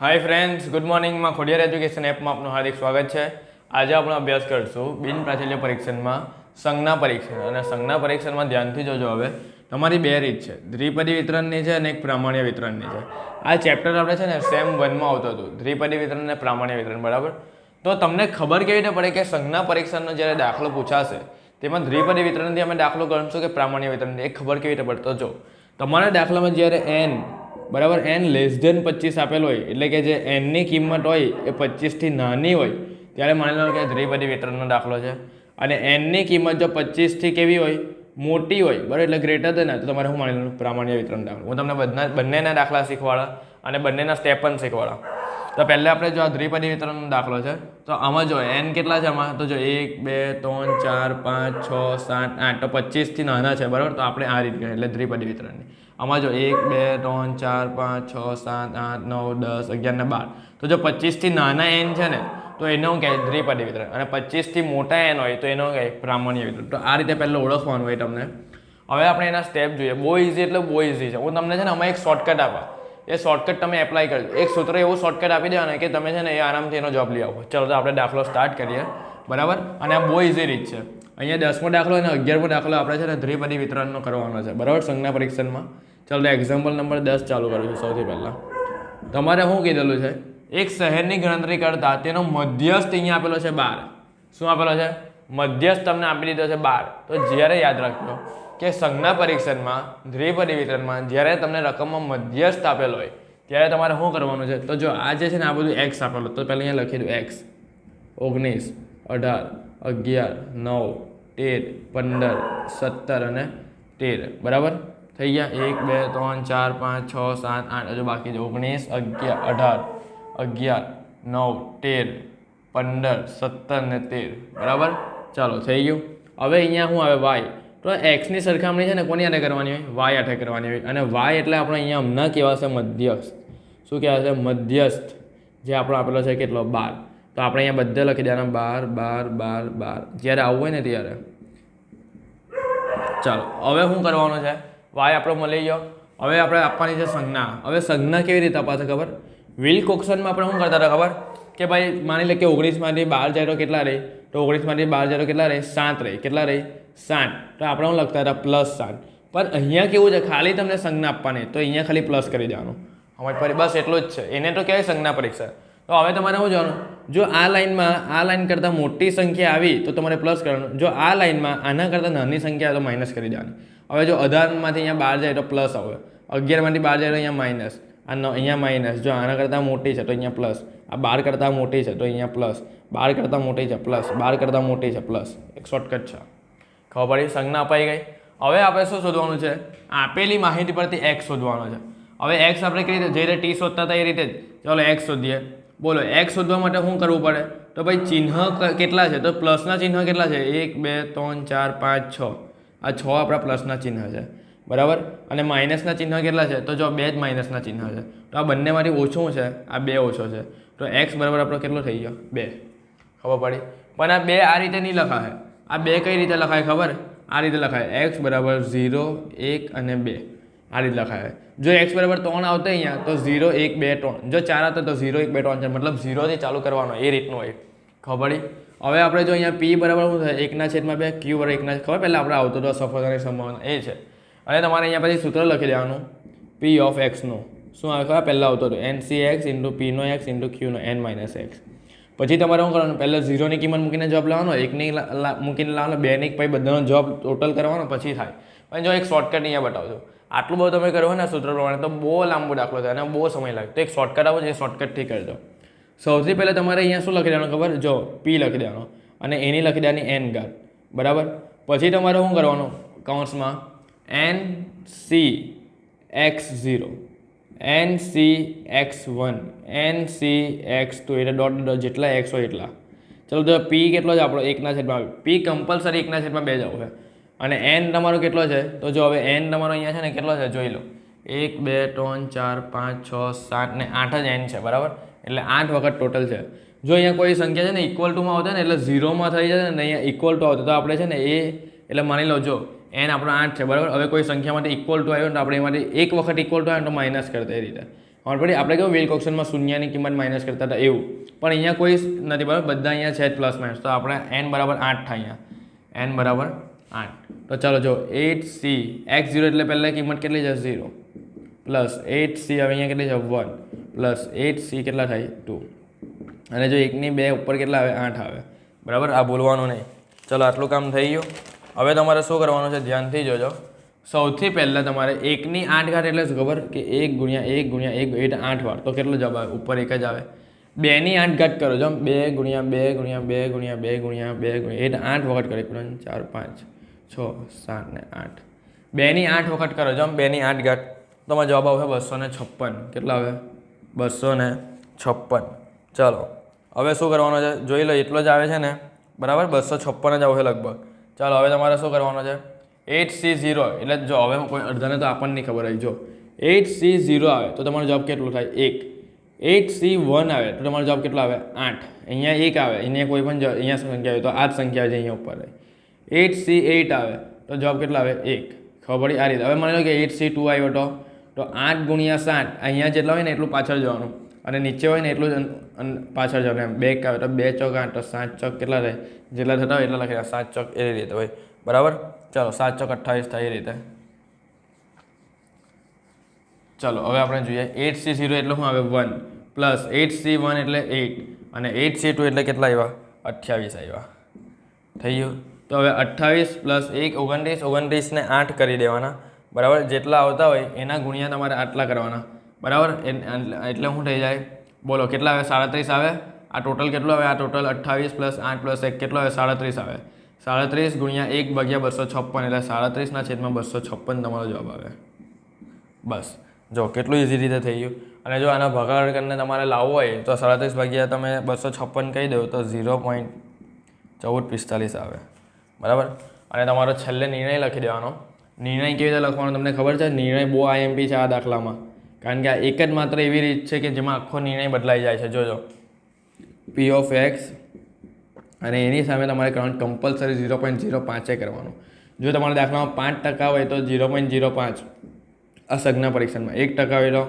હાય friends good મોર્નિંગમાં Khodiyar education એપમાં આપનું હાર્દિક સ્વાગત છે. આજે આપણે અભ્યાસ કરીશું બિન પ્રાચલ્ય પરીક્ષણમાં સંજ્ઞા પરીક્ષણ અને સંજ્ઞા પરીક્ષણમાં ધ્યાનથી જોજો હવે. તમારી બે રીત છે. દ્વિપદી વિતરણની છે અને એક પ્રામાણ્ય વિતરણની છે. આ ચેપ્ટર આપણે છે ને સેમ વનમાં આવતું હતું. દ્વિપદી વિતરણ અને પ્રામાણ્ય વિતરણ, બરાબર? તો તમને ખબર કેવી રીતે પડે કે સંજ્ઞા પરીક્ષણનો જ્યારે દાખલો પૂછાશે, તેમાં દ્વિપદી વિતરણથી અમે દાખલો ગણશું કે પ્રામાણ્ય વિતરણથી? એ ખબર કેવી રીતે પડતો? જો. તમારા દાખલામાં જ્યારે એન બરાબર? એન લેસ ધેન પચીસ આપેલ હોય, એટલે કે જે એનની કિંમત હોય એ પચીસથી નાની હોય, ત્યારે માની લો કે વિતરણનો દાખલો છે. અને એનની કિંમત જો પચીસથી કેવી હોય? મોટી હોય, બરાબર? એટલે ગ્રેટર દેન તો તમારે હું માની લઉં? પ્રામાણ્ય વિતરણ દાખલો. હું તમને બધા બંનેના દાખલા શીખવાડા અને બંનેના સ્ટેપ પણ શીખવાડા. તો પહેલાં આપણે જો આ દ્વિપદી વિતરણનો દાખલો છે, તો આમાં જો એન કેટલા છે આમાં? તો જો એક, બે, ત્રણ, ચાર, પાંચ, છ, સાત, આઠ, તો પચીસથી નાના છે, બરાબર? તો આપણે આ રીતે ગણીએ, એટલે દ્વિપદી વિતરણની આમાં જો એક, બે, ત્રણ, ચાર, પાંચ, છ, સાત, આઠ, નવ, દસ, અગિયાર ને બાર. તો જો પચીસથી નાના એન છે ને, તો એને હું કહે દ્વિપદી વિતરણ અને પચીસથી મોટા એન હોય, તો એનો કહે પ્રામાણ્ય વિતરણ તો આ રીતે પહેલાં ઓળખવાનું હોય તમને. હવે આપણે એના સ્ટેપ જોઈએ. બહુ ઇઝી એટલે બહુ ઇઝી છે. હું તમને છે ને આમાં એક શોર્ટકટ આપા એ શોર્ટકટ તમે એપ્લાય કરજો એક સૂત્ર એવું શોર્ટકટ આપી દેવાને કે તમે છે ને એ આરામથી એનો જોબ લઈ આવો. ચલો તો આપણે દાખલો સ્ટાર્ટ કરીએ. બરાબર? અને આ બહુ ઇઝી રીત છે. અહીંયા દસમો દાખલો અને અગિયારમો દાખલો આપણે છે ને દ્વિપદી વિતરણનો કરવાનો છે. બરાબર? સંજ્ઞા પરીક્ષણમાં. ચાલો એક્ઝામ્પલ નંબર દસ ચાલુ કરું છું સૌથી પહેલાં. તમારે શું કીધેલું છે? એક શહેરની ગણતરી કરતા તેનો મધ્યસ્થ અહીંયા આપેલો છે બાર. શું આપેલો છે? મધ્યસ્થ તમને આપી દીધો છે બાર. તો જ્યારે યાદ રાખજો કે સંજ્ઞા પરીક્ષણમાં દ્વિપદી વિતરણમાં જ્યારે તમને રકમમાં મધ્યસ્થ આપેલો હોય, ત્યારે તમારે શું કરવાનું છે? તો જો આ જે છે ને આ બધું એક્સ આપેલું, તો પહેલાં અહીંયા લખી દઉં એક્સ ઓગણીસ, અઢાર, અગિયાર, નવ, તેર, પંદર, સત્તર અને તેર. બરાબર? થઈ ગયા? એક, બે, ત્રણ, ચાર, પાંચ, છ, સાત, આઠ. હજુ બાકી છે. ઓગણીસ, અગિયાર, અઢાર, અગિયાર, નવ, તેર, પંદર, સત્તર ને તેર. બરાબર? ચાલો, થઈ ગયું. હવે અહીંયા શું આવે? વાય તો એક્સની સરખામણી છે ને કોની હાથે કરવાની હોય? વાય હાથે કરવાની હોય. અને વાય એટલે આપણે અહીંયા હમણાં કહેવાશે મધ્યસ્થ. શું કહેવાશે? મધ્યસ્થ. જે આપણો આપેલો છે કેટલો? બાર. તો આપણે અહીંયા બધે લખી દેવાના. બાર બાર બાર બાર. જ્યારે આવવું હોય ને ત્યારે. ચાલો, હવે શું કરવાનું છે? વાય આપણો મળી ગયો. હવે આપણે આપવાની છે સંજ્ઞા. હવે સંજ્ઞા કેવી રીતે અપાશે ખબર? વિલ કોક્શનમાં આપણે શું કરતા હતા ખબર? કે ભાઈ માની લે કે ઓગણીસમાંથી બાર જાય તો કેટલા રહી? તો ઓગણીસમાંથી બાર જાય તો કેટલા રહી? સાત રહી. કેટલા રહી? સાત તો આપણે શું લખતા હતા? પ્લસ સાત પણ અહીંયા કેવું છે? ખાલી તમને સંજ્ઞા આપવાની. તો અહીંયા ખાલી પ્લસ કરી દેવાનું. અમારી પર બસ એટલું જ છે. એને તો કહેવાય સંજ્ઞા પરીક્ષા. તો હવે તમારે શું જોવાનું? જો આ લાઇનમાં, આ લાઇન કરતાં મોટી સંખ્યા આવી, તો તમારે પ્લસ કરવાનું. જો આ લાઇનમાં, આના કરતાં નાની સંખ્યા આવે, તો માઇનસ કરી દેવાની. હવે જો અઢારમાંથી અહીંયા બાર જાય, તો પ્લસ આવે. અગિયારમાંથી બાર જાય, તો અહીંયા માઇનસ આ અહીંયા માઇનસ જો આના કરતાં મોટી છે, તો અહીંયા પ્લસ આ બાર કરતાં મોટી છે, તો અહીંયા પ્લસ બાર કરતાં મોટી છે પ્લસ બાર કરતાં મોટી છે પ્લસ એક શોર્ટકટ છે. ખબર પડી? સંજ્ઞા અપાઈ ગઈ. હવે આપણે શું શોધવાનું છે? આપેલી માહિતી પરથી એક્સ શોધવાનો છે. હવે એક્સ આપણે કઈ રીતે, જે રીતે ટી શોધતા હતા એ રીતે ચાલો એક્સ શોધીએ. બોલો એક્સ શોધવા માટે શું કરવું પડે? તો ભાઈ ચિહ્ન કેટલા છે? તો પ્લસના ચિહ્ન કેટલા છે? એક, બે, ત્રણ, ચાર, પાંચ, છ. આ છ આપણા પ્લસના ચિહ્ન છે. બરાબર? અને માઇનસના ચિહ્ન કેટલા છે? તો જો બે જ માઇનસના ચિહ્ન છે. તો આ બંનેમાંથી ઓછું છે. આ બે ઓછો છે. તો એક્સ બરાબર આપણો કેટલો થઈ ગયો? બે. ખબર પડી? પણ આ બે આ રીતે નહીં લખાય. આ બે કઈ રીતે લખાય ખબર? આ રીતે લખાય. એક્સ બરાબર ઝીરો, એક અને બે. આ રીતે લખાય. જો એક્સ બરાબર ત્રણ આવતો અહીંયા, તો ઝીરો, એક, બે, ત્રણ. જો ચાર આવતો, તો ઝીરો, એક, બે, ત્રણ ચાર મતલબ ઝીરોથી ચાલુ કરવાનો એ રીતનું હોય. ખબર હવે આપણે જો અહીંયા પી બરાબર શું થાય? એકના છેદમાં બે ક્યુ બરાબર એકના ખબર? પહેલાં આપણે આવતો હતો સફળતાની સંભાવના એ છે. અને તમારે અહીંયા પછી સૂત્ર લખી દેવાનું. પી ઓફ એક્સનું શું આવે ખબર? પહેલાં આવતો હતો એન સી એક્સ ઇન્ટુ પીનો એક્સ ઇન્ટુ ક્યુનો એન માઇનસ એક્સ પછી તમારે શું કરવાનું? પહેલાં ઝીરોની કિંમત મૂકીને જોબ લાવવાનો, એકની મૂકીને લાવવાનો, બેની પછી બધાનો જોબ ટોટલ કરવાનો, પછી થાય. પણ જો એક શોર્ટકટ અહીંયા બતાવજો. આટલું બધું તમે કરો ને સૂત્ર પ્રમાણે તો બહુ લાંબો દાખલો થાય અને બહુ સમય લાગે. તો એક શોર્ટકટ આવો છે એ શોર્ટકટથી કરજો સૌથી પહેલાં તમારે અહીંયા શું લખી દેવાનું ખબર? જો પી લખી દેવાનો અને એની લખી દેવાની એન ગાર બરાબર? પછી તમારે શું કરવાનું? કૌંસમાં N C X zero N C X one N C X two એટલે ડોટ ડોટ જેટલા એક્સ હોય એટલા. ચલો તો પી કેટલો છે આપણો? એકના છેદમાં પી કમ્પલસરી એકના છેદમાં બે જ આવશે અને એન તમારો કેટલો છે? તો જો હવે એન તમારો અહીંયા છે ને, કેટલો છે? જોઈ લો. એક, બે, ત્રણ, ચાર, પાંચ, છ, સાત ને આઠ જ એન છે, બરાબર? એટલે આઠ વખત ટોટલ છે. જો અહીંયા કોઈ સંખ્યા છે ને ઇક્વલ ટુમાં આવતા ને, એટલે ઝીરોમાં થઈ જશે ને, અહીંયા ઇક્વલ ટુ આવતો. તો આપણે છે ને એ એટલે માની લો જો એન આપણો આઠ છે, બરાબર? હવે કોઈ સંખ્યા માટે ઇક્વલ ટુ આવ્યો તો આપણે એમાંથી એક વખત ઇક્વલ ટુ આવ્યો તો માઇનસ કરતા એ રીતે. પડી આપણે કેવું વેલ કોક્શનમાં શૂન્યની કિંમત માઇનસ કરતા હતા એવું. પણ અહીંયા કોઈ નથી, બરાબર? બધા અહીંયા છે જ પ્લસ માઇનસ તો આપણે એન બરાબર આઠ થાય અહીંયા. એન બરાબર આઠ. તો ચાલો જો એટ સી એક્સ ઝીરો એટલે પહેલાં કિંમત કેટલી છે? ઝીરો પ્લસ એટ સી હવે અહીંયા કેટલી છે? વન પ્લસ એટ સી કેટલા થાય? ટુ અને જો એકની બે ઉપર કેટલા આવે? આઠ આવે. બરાબર? આ ભૂલવાનું નહીં. ચલો, આટલું કામ થઈ ગયું. હવે તમારે શું કરવાનું છે? ધ્યાનથી જોજો. સૌથી પહેલાં તમારે એકની આઠ ઘાટ એટલે શું ખબર? કે એક ગુણ્યા એક ગુણ્યા એક એટ આઠ વાર. તો કેટલો જવાબ આવે? ઉપર એક જ આવે. બેની આઠ ઘાટ કરો. જો બે ગુણ્યા બે ગુણ્યા બે ગુણ્યા બે ગુણ્યા બે ગુણ્યા એટ આઠ વખત કરો. ચાર, પાંચ, છ, સાત ને આઠ. બેની આઠ વખત કરો. જો બેની આઠ ઘાટ તમારો જવાબ આવશે બસો ને છપ્પન. કેટલા આવે? બસો ને છપ્પન. ચાલો. હવે શું કરવાનું છે? જોઈ લો, એટલો જ આવે છે ને? બરાબર? બસો છપ્પન જ આવશે લગભગ. ચાલો, હવે તમારે શું કરવાનું છે? એટ સી ઝીરો એટલે જો હવે કોઈ અડધાને તો આપણને નહીં ખબર આવી. જો એટ સી ઝીરો આવે, તો તમારો જવાબ કેટલો થાય? એક. એટ સી વન આવે, તો તમારો જવાબ કેટલો આવે? આઠ. અહીંયા એક આવે, અહીંયા કોઈ પણ અહીંયા સંખ્યા આવે તો આ જ સંખ્યા છે અહીંયા ઉપર એટ સી એટ આવે, તો જવાબ કેટલો આવે? એક. ખબર આ રીતે. હવે માની કે એટ સી ટુ આવ્યો તો આઠ ગુણ્યા સાત અહીંયા જેટલા હોય ને એટલું પાછળ જવાનું. અને નીચે હોય ને એટલું જ પાછળ જવાનું એમ બે આવે તો બે ચોક આઠ સાત ચોક કેટલા રહે? જેટલા થતા હોય એટલા લખી. સાત ચોક એ રીતે હોય. બરાબર? ચાલો, સાત ચોક અઠ્ઠાવીસ થાય એ રીતે. ચલો, હવે આપણે જોઈએ. એટ સી ઝીરો એટલે શું આવે? One plus eight C one એટલે એટ અને એટ સી ટુ એટલે કેટલા આવ્યા? અઠ્યાવીસ આવ્યા. થઈ ગયું? તો હવે અઠ્ઠાવીસ પ્લસ એક, ઓગણત્રીસ. ઓગણત્રીસને આઠ કરી દેવાના. બરાબર? જેટલા આવતા હોય એના ગુણ્યા તમારે આટલા કરવાના. બરાબર? એટલે શું થઈ જાય. બોલો, કેટલા આવે? સાડત્રીસ આવે? આ ટોટલ કેટલું આવે? આ ટોટલ અઠ્ઠાવીસ પ્લસ આઠ પ્લસ એક કેટલો આવે? સાડત્રીસ આવે. સાડત્રીસ ગુણ્યા એક ભાગ્યા બસો છપ્પન, એટલે સાડત્રીસના છેદમાં બસો છપ્પન તમારો જવાબ આવે. બસ. જો, કેટલું ઇઝી રીતે થઈ ગયું. અને જો આના ભગાડ કરીને તમારે લાવવો હોય, તો સાડત્રીસ ભાગ્યા તમે બસો છપ્પન કહી દો, તો ઝીરો પોઈન્ટ ચૌદ પિસ્તાલીસ આવે. બરાબર? અને તમારો છેલ્લે નિર્ણય લખી દેવાનો. નિર્ણય કેવી રીતે લખવાનો? તમને ખબર છે? નિર્ણય બહુ આઈએમપી છે આ દાખલામાં. કારણ કે આ એક જ માત્ર એવી રીત છે કે જેમાં આખો નિર્ણય બદલાઈ જાય છે. જોજો. પી ઓફ એક્સ અને એની સામે તમારે કરવાનું કમ્પલસરી ઝીરો પોઈન્ટ ઝીરો પાંચે કરવાનું. જો તમારા દાખલામાં પાંચ ટકા હોય તો ઝીરો પોઈન્ટ ઝીરો પાંચ આ સગના પરીક્ષણમાં એક ટકા હોય તો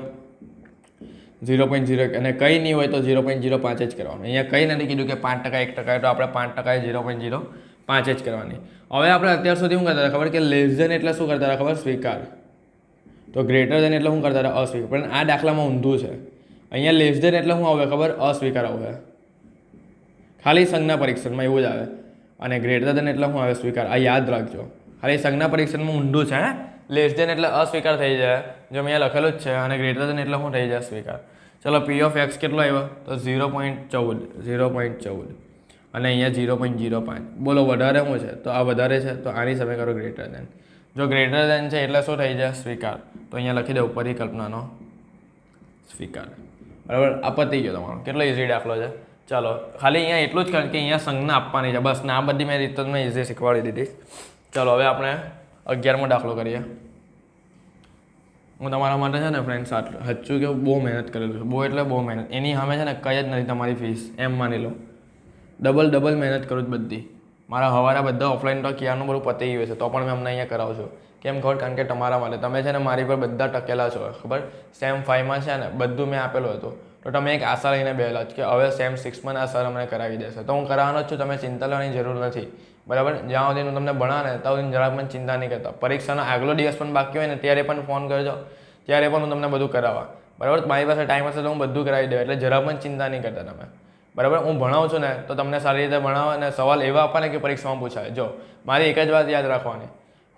ઝીરો પોઈન્ટ ઝીરો અને કંઈ નહીં હોય તો ઝીરો પોઈન્ટ ઝીરો પાંચ જ કરવાનું. અહીંયા કંઈ નથી કીધું કે પાંચ ટકા એક ટકા તો આપણે પાંચ ટકા ઝીરો પોઈન્ટ ઝીરો પાંચ જ કરવાની. હવે આપણે અત્યાર સુધી શું કરતા હતા ખબર કે લેસ ધેન એટલે શું કરતા હતા ખબર? સ્વીકાર. તો ગ્રેટર દેન એટલે શું કરતા હતા અસ્વીકાર. પણ આ દાખલામાં ઊંધું છે. અહીંયા લેસ દેન એટલે શું આવે ખબર? અસ્વીકાર આવે. ખાલી સંજ્ઞા પરીક્ષણમાં એવું જ આવે. અને ગ્રેટર દેન એટલે શું આવે? સ્વીકાર. આ યાદ રાખજો. ખાલી સંજ્ઞા પરીક્ષણમાં ઊંધું છે, હે? લેસ દેન એટલે અસ્વીકાર થઈ જાય. જો મેં લખેલું જ છે, અને ગ્રેટર દેન એટલે શું થઈ જાય? સ્વીકાર. ચલો પી ઓફ એક્સ કેટલો આવ્યો? તો ઝીરો પોઈન્ટ ચૌદ. ઝીરો પોઈન્ટ ચૌદ. અને અહીંયા ઝીરો પોઈન્ટ ઝીરો પાંચ. બોલો, વધારે શું છે? તો આ વધારે છે, તો આની સામે કરો ગ્રેટર દેન જો ગ્રેટર દેન છે એટલે શું થઈ જાય? સ્વીકાર. તો અહીંયા લખી દે ઉપરની કલ્પનાનો સ્વીકાર. બરાબર? આ પતી ગયો તમારો. કેટલો ઇઝી દાખલો છે? ચાલો, ખાલી અહીંયા એટલું જ કારણ કે અહીંયા સંજ્ઞા આપવાની છે. બસ, ને આ બધી મેં રીત મેં ઇઝી શીખવાડી દીધી. ચાલો, હવે આપણે અગિયારમો દાખલો કરીએ. હું તમારા માટે છે ને ફ્રેન્ડ્સ આટલું હચ્ચું કે બહુ મહેનત કરેલું છે. બહુ એટલે બહુ મહેનત. એની સામે છે ને, કંઈ જ નથી તમારી ફીસ એમ માની લો. ડબલ ડબલ મહેનત કરું જ બધી. મારા હવારા બધા ઓફલાઈન તો ક્યારનું બધું પતી ગયું છે, તો પણ મેં અમને અહીંયા કરાવું છું. કેમ ખબર? કારણ કે તમારા માટે. તમે છે ને મારી પર બધા ટકેલા છો, ખબર? સેમ ફાઈવમાં છે ને, બધું મેં આપેલું હતું. તો તમે એક આશા લઈને જ કે હવે સેમ સિક્સમાં આ સર અમને કરાવી દેશે. તો હું કરાવવાનો જ છું, તમે ચિંતા લેવાની જરૂર નથી. બરાબર? જ્યાં સુધી હું તમને ભણાવે, ત્યાં સુધી જરાક પણ ચિંતા નહીં કરતા. પરીક્ષાનો આગલો દિવસ પણ બાકી હોય ને, ત્યારે પણ ફોન કરજો. ત્યારે પણ હું તમને બધું કરાવવા. બરાબર? મારી પાસે ટાઈમ હશે તો હું બધું કરાવી દઉં એટલે જરા પણ ચિંતા નહીં કરતા તમે. બરાબર? હું ભણાવું છું ને, તો તમને સારી રીતે ભણાવો અને સવાલ એવા આપવાને કે પરીક્ષામાં પૂછાય. જો, મારી એક જ વાત યાદ રાખવાની.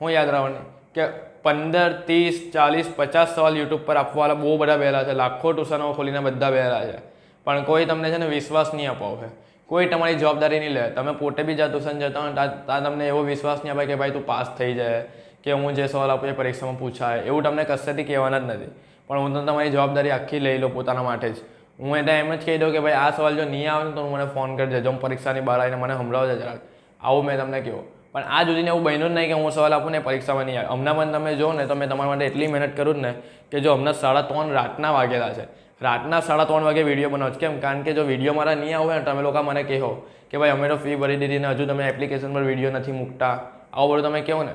હું યાદ રાખવાની કે પંદર, ત્રીસ, ચાલીસ, પચાસ સવાલ યુટ્યુબ પર આપવાવાળા બહુ બધા બેલા છે. લાખો ટ્યુશનો ખોલીને બધા બેલા છે. પણ કોઈ તમને છે ને વિશ્વાસ નહીં અપાવશે. કોઈ તમારી જવાબદારી નહીં લે. તમે પોતે બી જ્યાં ટ્યુશન જતા હોય ત્યાં તમને એવો વિશ્વાસ નહીં અપાય કે ભાઈ તું પાસ થઈ જાય, કે હું જે સવાલ આપું એ પરીક્ષામાં પૂછાય. એવું તમને કશેથી કહેવાના જ નથી. પણ હું તો તમારી જવાબદારી આખી લઈ લો પોતાના માટે જ. હું એટલે એમ જ કહી દઉં કે ભાઈ આ સવાલ જો નહીં આવે ને તો મને ફોન કરી દેજો પરીક્ષાની બહાર આવીને મને સંભળાવજે જરાક. આવું મેં તમને કહ્યું. પણ આ સુધીને એવું બન્યું જ નહીં કે હું સવાલ આપું ને પરીક્ષામાં નહીં આવે. હમણાં પણ તમે જો ને તો મેં તમારા માટે એટલી મહેનત કરું જ ને કે જો હમણાં સાડા ત્રણ રાતના વાગેલા છે. રાતના સાડા ત્રણ વાગે વીડિયો બનાવો કેમ? કારણ કે જો વીડિયો મારા નહીં આવે ને તમે લોકો મને કહો કે ભાઈ અમે તો ફી ભરી દીધી ને હજુ તમે એપ્લિકેશન પર વીડિયો નથી મૂકતા. આવું બધું તમે કહો ને.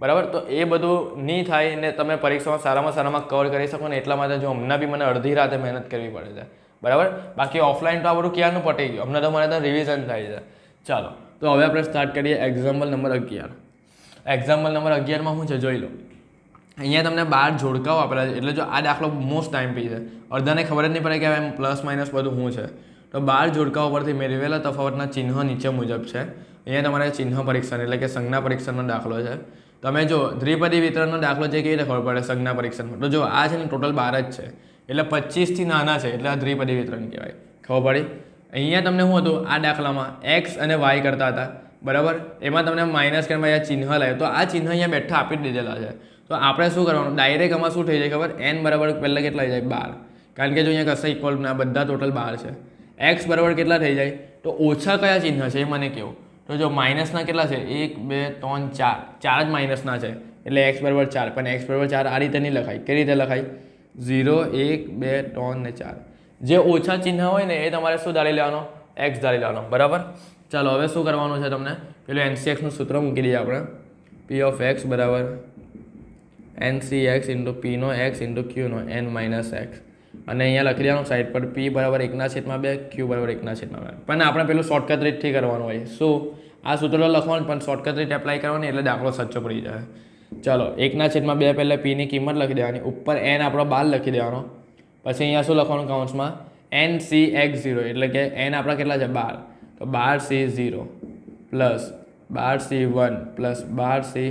બરાબર? તો એ બધું નહીં થાય ને તમે પરીક્ષામાં સારામાં સારામાં કવર કરી શકો ને એટલા માટે જો હમણાં બી મને અડધી રાતે મહેનત કરવી પડે છે. બરાબર? બાકી ઓફલાઈન તો આ બધું ક્યારનું પટી ગયું? અમને તો મને તો રિવિઝન થાય છે. ચાલો, તો હવે આપણે સ્ટાર્ટ કરીએ એક્ઝામ્પલ નંબર અગિયાર. એક્ઝામ્પલ નંબર અગિયારમાં શું છે? જોઈ લો. અહીંયા તમને બાર જોડકાઓ આપેલા છે. એટલે જો આ દાખલો મોસ્ટ ટાઈમ પી છે. અડધાને ખબર જ નહીં પડે કે હવે પ્લસ માઇનસ બધું શું છે. તો બાર જોડકાઓ પરથી મેળવેલા તફાવતના ચિહ્ન નીચે મુજબ છે. અહીંયા તમારે ચિહ્ન પરીક્ષણ એટલે કે સંજ્ઞા પરીક્ષણનો દાખલો છે. તમે જો દ્વિપદી વિતરણનો દાખલો છે કેવી રીતે ખબર પડે સંજ્ઞા પરીક્ષણમાં? તો જો આ છે ને ટોટલ બાર જ છે. એટલે પચીસથી નાના છે, એટલે આ દ્વિપદી વિતરણ કહેવાય. ખબર પડી? અહીંયા તમને શું હતું? આ દાખલામાં એક્સ અને વાય કરતા હતા. બરાબર? એમાં તમને માઇનસ કરીને અહીંયા ચિહ્ન લાવે તો આ ચિહ્ન અહીંયા બેઠા આપી દીધેલા છે. તો આપણે શું કરવાનું? ડાયરેક્ટ આમાં શું થઈ જાય ખબર? એન બરાબર પહેલાં કેટલા જાય? બાર. કારણ કે જો અહીંયા કશે ઇક્વલ ના, બધા ટોટલ બાર છે. એક્સ બરાબર કેટલા થઈ જાય? તો ઓછા કયા ચિહ્ન છે એ મને કહો. તો જો માઇનસના કેટલા છે? એક, બે, ત્રણ, ચાર. ચાર જ માઇનસના છે. એટલે એક્સ બરાબર ચાર. પણ એક્સ બરાબર ચાર આ રીતે નહીં લખાય. કઈ રીતે લખાય? ઝીરો એક બે ત્રણ ને ચાર. જે ઓછા ચિહ્ન હોય ને એ તમારે શું ધારી લેવાનો? એક્સ ધારી લેવાનો. બરાબર? ચાલો, હવે શું કરવાનું છે તમને? પેલું એનસીએક્સનું સૂત્ર મૂકી દઈએ આપણે. પી ઓફ એક્સ બરાબર. એન સી એક્સ ઇન્ટુ પીનો એક્સ ઇન્ટુ ક્યુનો એન માઇનસ એક્સ અને અહીંયા લખી દેવાનું સાઈડ પર પી બરાબર એકના છેદમાં બે ક્યુ બરાબર એકના છેદમાં બે. પણ આપણે પેલું શોર્ટકટ રીતથી કરવાનું હોય. શું? આ સૂત્ર લખવાનું પણ શોર્ટકટ રીત એપ્લાય કરવાની એટલે દાખલો સાચો પડી જાય. ચાલો, એકના છેદમાં બે પહેલાં પીની કિંમત લખી દેવાની. ઉપર એન આપણો બાર લખી દેવાનો. પછી અહીંયા શું લખવાનું કાઉન્સમાં એન સી એક્સ ઝીરો એટલે કે એન આપણા કેટલા છે? બાર. તો બાર સી ઝીરો પ્લસ બાર સી વન પ્લસ બાર સી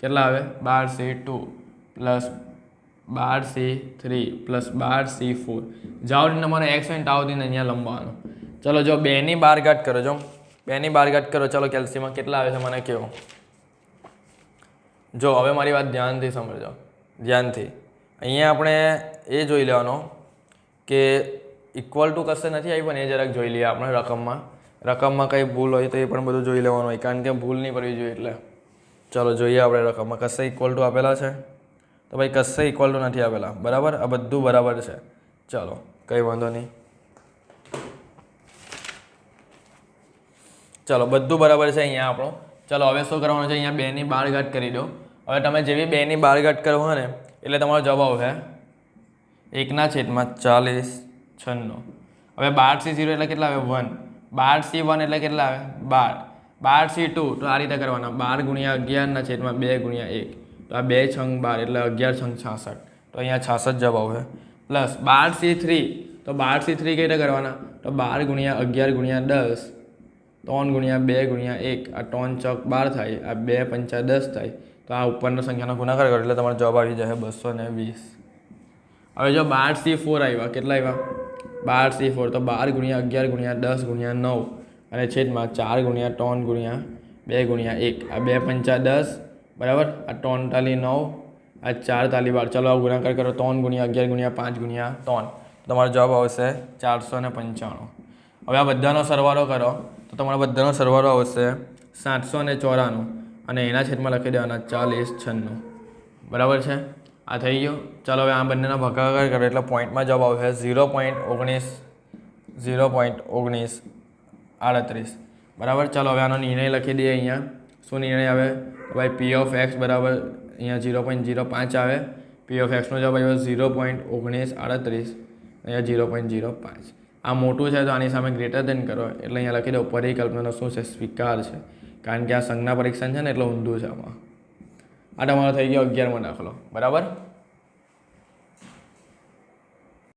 કેટલા આવે? બાર સી ટુ પ્લસ બાર સી થ્રી પ્લસ બાર સી ફોર જાઓની તમારે એક્સ હોય ને અહીંયા લંબાવાનો ચલો, જો બેની બાર ઘાટ કરો, જો. બેની બાર ઘાટ કરો. ચલો કેલ્સીમાં કેટલા આવે છે? મને કહો. જો, હવે મારી વાત ધ્યાનથી સમજો ધ્યાનથી. અહીંયા આપણે એ જોઈ લેવાનો કે ઇક્વલ ટુ કશે નથી આવી પણ એ જરાક જોઈ લઈએ આપણે રકમમાં. રકમમાં કંઈ ભૂલ હોય તો એ પણ બધું જોઈ લેવાનું હોય, કારણ કે ભૂલ નહીં પડવી જોઈએ એટલે. ચલો, જોઈએ આપણે રકમમાં કશે ઇક્વલ ટુ આપેલા છે? તો ભાઈ, કશે ઇક્વલ ટુ નથી આપેલા. બરાબર? આ બધું બરાબર છે. ચલો, કંઈ વાંધો નહીં. ચલો, બધું બરાબર છે અહીંયા આપણું. ચલો, હવે શું કરવાનું છે? અહીંયા બેની બાળઘાટ કરી દો. હવે તમે જેવી બેની બાળઘાટ કરો ને, એટલે તમારો જવાબ આવશે એકના છેદમાં ચાલીસ છન્નું. હવે બાર સી ઝીરો એટલે કેટલા આવે? વન. બાર સી વન એટલે કેટલા આવે? બાર. બાર સી ટુ, તો આ રીતે કરવાના. બાર ગુણ્યા અગિયારના છેદમાં બે ગુણ્યા એક. તો આ બે છંગ બાર, એટલે અગિયાર છંગ છાસઠ. તો અહીંયા છાસઠ જવાબ આવશે. પ્લસ બાર સી થ્રી, તો બાર સી થ્રી કઈ રીતે કરવાના? તો બાર ગુણ્યા અગિયાર ગુણ્યા દસ. ત્રણ ગુણ્યા બે ગુણ્યા એક, આ ત્રણ ચોક બાર થાય, આ બે પંચા દસ થાય, તો આ ઉપરના સંખ્યાનો ગુણાકાર કરો એટલે તમારો જવાબ આવી જશે બસો ને વીસ. હવે જો બાર સી ફોર આવ્યા, કેટલા આવ્યા? બાર સી ફોર, તો બાર ગુણ્યા અગિયાર ગુણ્યા દસ ગુણ્યા નવ, અને છેદમાં ચાર ગુણ્યા ત્રણ ગુણ્યા બે ગુણ્યા એક. આ બે પંચા દસ, બરાબર? આ ત્રણ તાલી નવ, આ ચાર તાલી બાર. ચલો આ ગુણાકાર કરો, ત્રણ ગુણ્યા અગિયાર ગુણ્યા પાંચ ગુણ્યા ત્રણ તમારો જવાબ આવશે ચારસો ને પંચાણું. હવે આ બધાનો સરવાળો કરો. તો તમારા બધાનો સરવાળો આવશે સાતસો ને ચોરાણું અને એના છેદમાં લખી દેવાના ચાલીસ છન્નું. બરાબર છે? આ થઈ ગયો. ચાલો હવે આ બંનેના ભાગાકાર કરો એટલે પોઈન્ટમાં જવાબ આવશે ઝીરો પોઈન્ટ ઓગણીસ, ઝીરો પોઈન્ટ ઓગણીસ, આડત્રીસ. બરાબર? ચાલો હવે આનો નિર્ણય લખી દઈએ અહીંયા. શું નિર્ણય આવે? ભાઈ પી ઓફ એક્સ બરાબર અહીંયા ઝીરો પોઈન્ટ ઝીરો પાંચ આવે. પી ઓફ એક્સનો જવાબ આવ્યો ઝીરો પોઈન્ટ ઓગણીસ, આડત્રીસ. અહીંયા ઝીરો પોઈન્ટ ઝીરો પાંચ. આ મોટું છે, તો આની સામે ગ્રેટર દેન કરો. એટલે અહીંયા લખી દો, પરિકલ્પનાનો શું છે, સ્વીકાર છે. કારણ કે આ સંજ્ઞા પરીક્ષણ છે ને, એટલે ઊંધું છે આમાં. આ તમારો થઈ ગયો અગિયારમો દાખલો. બરાબર?